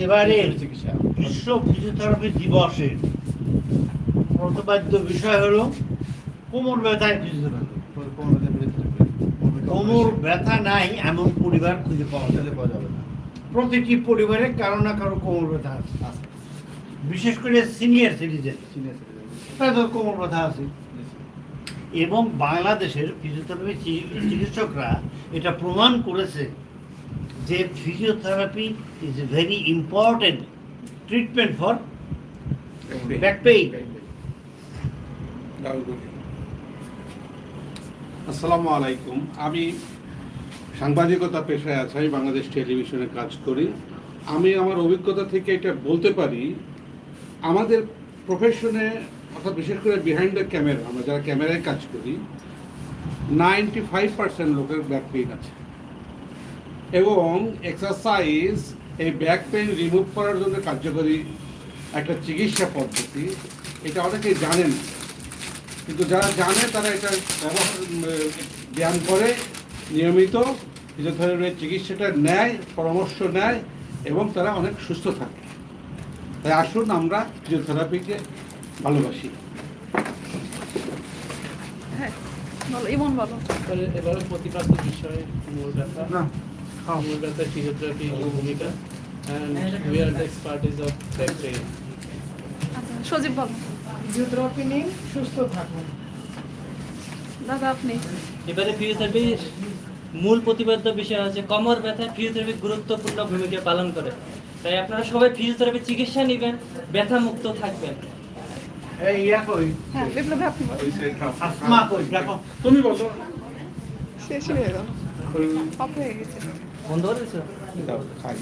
এবারে বিশ্ব ফিজিওথেরাপি দিবসের প্রতিপাদ্য বিষয় হলো কোমর ব্যথায় ফিজিওথেরাপি কোমর ব্যথা নাই এমন পরিবার খুঁজে পাওয়া যাবে প্রতিটি পরিবারে কারও না কারও কোমর ব্যথা আছে। বিশেষ করে সিনিয়র সিটিজেন। তাদের কোমর ব্যথা আছে। এবং বাংলাদেশের ফিজিওথেরাপি চিকিৎসকরা এটা প্রমাণ করেছে যে physiotherapy is a very important treatment for back pain আসসালামু আলাইকুম। আমি সাংবাদিকতা পেশায় আছি বাংলাদেশ টেলিভিশনে কাজ করি। আমি আমার অভিজ্ঞতা থেকে এটা বলতে পারি, আমাদের প্রফেশনে অর্থাৎ বিশেষ করে বিহাইন্ড দ্য ক্যামেরা আমরা যারা ক্যামেরায় কাজ করি নাইনটি ফাইভ পার্সেন্ট লোকের ব্যাক পেইন আছে। এবং এক্সারসাইজ এই ব্যাক পেইন রিমুভ করার জন্য কার্যকরী একটা চিকিৎসা পদ্ধতি। এটা অনেকেই জানে না কিন্তু যারা জানে তারা এটা ব্যবহার ব্যায়াম করে নিয়মিত ফিজিওথেরাপির চিকিৎসাটা নেয় পরামর্শ নেয় এবং তারা অনেক সুস্থ থাকে। তাই আসুন আমরা ফিজিওথেরাপিকে ভালোবাসি। হ্যাঁ বলো ইমন বলো। এবারে এবারে প্রতিপাদ্য বিষয় মূল ব্যথা মূল ব্যথা ফিজিওথেরাপি ভূমিকা and we are the expertise of back Sajib বলো ফিজিওথেরাপি নিন সুস্থ থাকুন। দাদা আপনি? এবারে ফিজিওথেরাপির মূল প্রতিপাদ্য বিষয় হচ্ছে কোমর ব্যথা ফিজিওথেরাপি গুরুত্বপূর্ণ ভূমিকা পালন করে। তাই আপনারা সবাই ফিজিওথেরাপি চিকিৎসা নেবেন ব্যথা মুক্ত থাকবেন। এই ইয়া কই? হ্যাঁ বিপ্লবী আপনি আসমা কই দেখো। তুমি বলো। শেষ হয়ে গেল। বন্ধ করে দিছো খাই